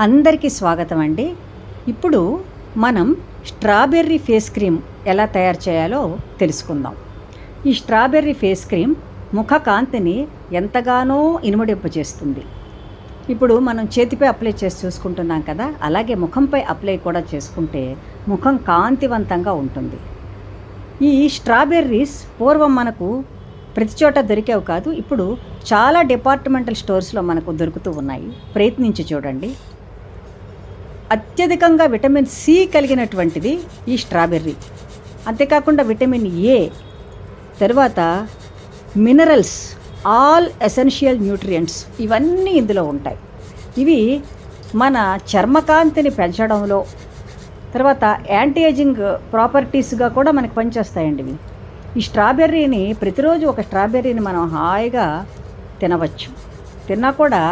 అందరికీ స్వాగతం అండి. ఇప్పుడు మనం స్ట్రాబెర్రీ ఫేస్ క్రీమ్ ఎలా తయారు చేయాలో తెలుసుకుందాం. ఈ స్ట్రాబెర్రీ ఫేస్ క్రీమ్ ముఖ కాంతిని ఎంతగానో ఇనుమడింప చేస్తుంది. ఇప్పుడు మనం చేతిపై అప్లై చేసి చూసుకుంటున్నాం కదా అలాగే ముఖంపై అప్లై కూడా చేసుకుంటే ముఖం కాంతివంతంగా ఉంటుంది. ఈ స్ట్రాబెర్రీస్ పూర్వం మనకు ప్రతి చోట దొరికేవి కాదు ఇప్పుడు చాలా డిపార్ట్మెంటల్ స్టోర్స్లో మనకు దొరుకుతూ ఉన్నాయి. ప్రయత్నించి చూడండి. అత్యధికంగా విటమిన్ సి కలిగినటువంటిది ఈ స్ట్రాబెర్రీ. అంతేకాకుండా విటమిన్ ఏ తర్వాత మినరల్స్ ఆల్ ఎసెన్షియల్ న్యూట్రియంట్స్ ఇవన్నీ ఇందులో ఉంటాయి. ఇవి మన చర్మకాంతిని పెంచడంలో తర్వాత యాంటీ ఏజింగ్ ప్రాపర్టీస్గా కూడా మనకి పనిచేస్తాయండి ఇవి. ఈ స్ట్రాబెర్రీని ప్రతిరోజు ఒక స్ట్రాబెర్రీని మనం హాయిగా తినవచ్చు. తిన్నా కూడా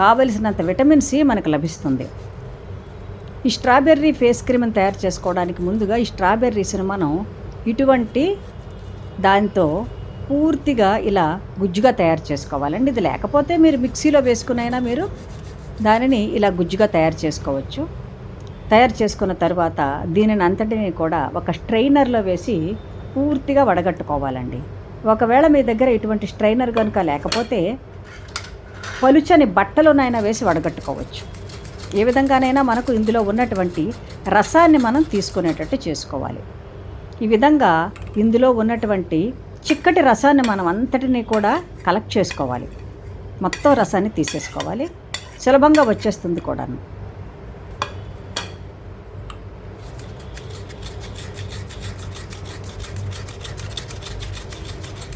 కావలసినంత విటమిన్ సి మనకు లభిస్తుంది. ఈ స్ట్రాబెర్రీ ఫేస్ క్రీమ్ని తయారు చేసుకోవడానికి ముందుగా ఈ స్ట్రాబెర్రీస్ని మనం ఇటువంటి దాంతో పూర్తిగా ఇలా గుజ్జుగా తయారు చేసుకోవాలండి. ఇది లేకపోతే మీరు మిక్సీలో వేసుకునైనా మీరు దానిని ఇలా గుజ్జుగా తయారు చేసుకోవచ్చు. తయారు చేసుకున్న తర్వాత దీనిని అంతటిని కూడా ఒక స్ట్రైనర్లో వేసి పూర్తిగా వడగట్టుకోవాలండి. ఒకవేళ మీ దగ్గర ఇటువంటి స్ట్రైనర్ కనుక లేకపోతే పలుచని బట్టలోనైనా వేసి వడగట్టుకోవచ్చు. ఏ విధంగానైనా మనకు ఇందులో ఉన్నటువంటి రసాన్ని మనం తీసుకునేటట్టు చేసుకోవాలి. ఈ విధంగా ఇందులో ఉన్నటువంటి చిక్కటి రసాన్ని మనం అంతటినీ కూడా కలెక్ట్ చేసుకోవాలి. మొత్తం రసాన్ని తీసేసుకోవాలి. సులభంగా వచ్చేస్తుంది కూడాను.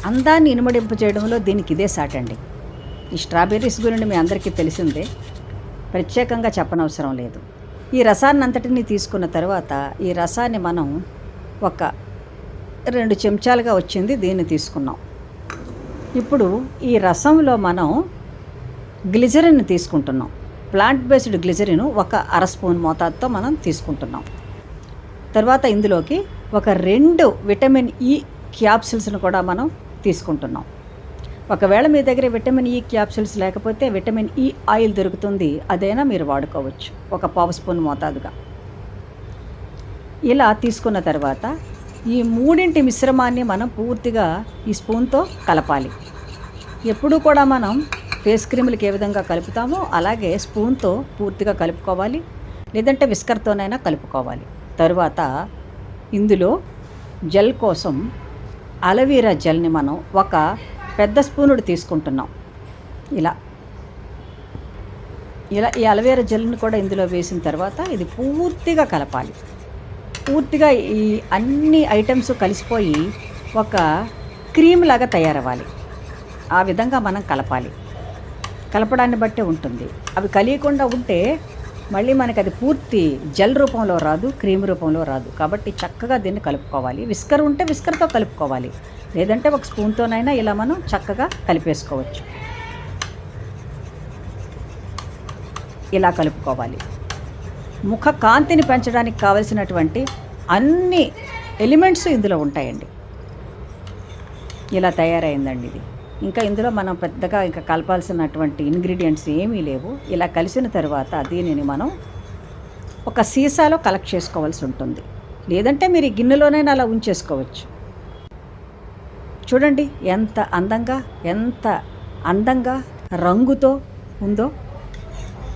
అందాన్ని ఇనుమడింపు చేయడంలో దీనికి ఇదే సాటండి. ఈ స్ట్రాబెర్రీస్ గురించి మీ అందరికీ తెలిసిందే. ప్రత్యేకంగా చెప్పనవసరం లేదు. ఈ రసాన్ని అంతటిని తీసుకున్న తర్వాత ఈ రసాన్ని మనం ఒక రెండు చెంచాలుగా వచ్చింది దీన్ని తీసుకున్నాం. ఇప్పుడు ఈ రసంలో మనం గ్లిజరిన్ తీసుకుంటున్నాం. ప్లాంట్ బేస్డ్ గ్లిజరిన్ ఒక అర స్పూన్ మోతాదుతో మనం తీసుకుంటున్నాం. తర్వాత ఇందులోకి ఒక రెండు విటమిన్ ఈ క్యాప్సిల్స్ను కూడా మనం తీసుకుంటున్నాం. ఒకవేళ మీ దగ్గర విటమిన్ e ఈ క్యాప్సూల్స్ లేకపోతే విటమిన్ ఈ ఆయిల్ దొరుకుతుంది అదైనా మీరు వాడుకోవచ్చు. ఒక పావు స్పూన్ మోతాదుగా. ఇలా తీసుకున్న తర్వాత ఈ మూడింటి మిశ్రమాన్ని మనం పూర్తిగా ఈ స్పూన్తో కలపాలి. ఎప్పుడూ కూడా మనం ఫేస్ క్రీములకి ఏ విధంగా కలుపుతామో అలాగే స్పూన్తో పూర్తిగా కలుపుకోవాలి లేదంటే విస్కర్తోనైనా కలుపుకోవాలి. తరువాత ఇందులో జెల్ కోసం అలవీరా జెల్ని మనం ఒక పెద్ద స్పూనుడు తీసుకుంటున్నాం. ఇలా. ఇలా ఈ అలవేరా జెల్ని కూడా ఇందులో వేసిన తర్వాత ఇది పూర్తిగా కలపాలి. పూర్తిగా ఈ అన్ని ఐటమ్స్ కలిసిపోయి ఒక క్రీమ్ లాగా తయారవ్వాలి. ఆ విధంగా మనం కలపాలి. కలపడాన్ని బట్టే ఉంటుంది. అవి కలియకుండా ఉంటే మళ్ళీ మనకి అది పూర్తి జెల్ రూపంలో రాదు క్రీమ్ రూపంలో రాదు. కాబట్టి చక్కగా దీన్ని కలుపుకోవాలి. విస్కర్ ఉంటే విస్కర్తో కలుపుకోవాలి. లేదంటే ఒక స్పూన్తోనైనా ఇలా మనం చక్కగా కలిపేసుకోవచ్చు. ఇలా కలుపుకోవాలి. ముఖ కాంతిని పెంచడానికి కావలసినటువంటి అన్ని ఎలిమెంట్స్ ఇందులో ఉంటాయండి. ఇలా తయారైందండి ఇది. ఇంకా ఇందులో మనం పెద్దగా ఇంకా కలపాల్సినటువంటి ఇంగ్రీడియంట్స్ ఏమీ లేవు. ఇలా కలిసిన తర్వాత దీనిని మనం ఒక సీసాలో కలెక్ట్ చేసుకోవాల్సి ఉంటుంది. లేదంటే మీరు ఈ గిన్నెలోనైనా అలా ఉంచేసుకోవచ్చు. చూడండి ఎంత అందంగా ఎంత అందంగా రంగుతో ఉందో.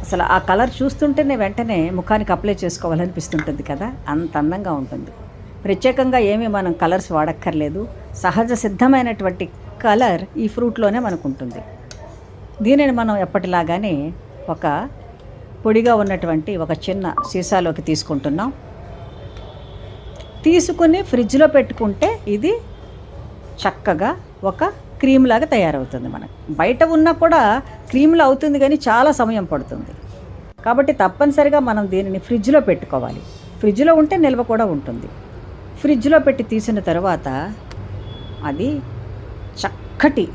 అసలు ఆ కలర్ చూస్తుంటేనే వెంటనే ముఖానికి అప్లై చేసుకోవాలనిపిస్తుంటుంది కదా అంత అందంగా ఉంటుంది. ప్రత్యేకంగా ఏమీ మనం కలర్స్ వాడక్కర్లేదు సహజ సిద్ధమైనటువంటి కలర్ ఈ ఫ్రూట్లోనే మనకు ఉంటుంది దీనిని మనం ఎప్పటిలాగానే ఒక పొడిగా ఉన్నటువంటి ఒక చిన్న సీసాలోకి తీసుకుంటున్నాం. తీసుకుని ఫ్రిడ్జ్లో పెట్టుకుంటే ఇది చక్కగా ఒక క్రీమ్ లాగా తయారవుతుంది మనకు. బయట ఉన్నా కూడా క్రీమ్లో అవుతుంది కానీ చాలా సమయం పడుతుంది. కాబట్టి తప్పనిసరిగా మనం దీనిని ఫ్రిడ్జ్లో పెట్టుకోవాలి. ఫ్రిడ్జ్లో ఉంటే నిల్వ కూడా ఉంటుంది. ఫ్రిడ్జ్లో పెట్టి తీసిన తర్వాత అది చక్కటి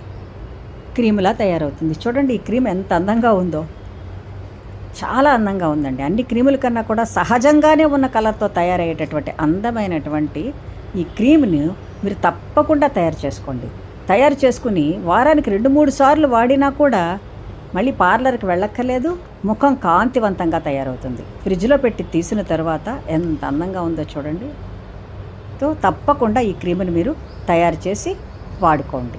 క్రీమ్లా తయారవుతుంది. చూడండి ఈ క్రీమ్ ఎంత అందంగా ఉందో. చాలా అందంగా ఉందండి. అన్ని క్రీముల కన్నా కూడా సహజంగానే ఉన్న కలర్తో తయారయ్యేటటువంటి అందమైనటువంటి ఈ క్రీమ్ను మీరు తప్పకుండా తయారు చేసుకోండి. తయారు చేసుకుని వారానికి రెండు మూడు సార్లు వాడినా కూడా మళ్ళీ పార్లర్కి వెళ్ళక్కర్లేదు. ముఖం కాంతివంతంగా తయారవుతుంది. ఫ్రిడ్జ్లో పెట్టి తీసిన తర్వాత ఎంత అందంగా ఉందో చూడండి. తో తప్పకుండా ఈ క్రీముని మీరు తయారు చేసి వాడుకోండి.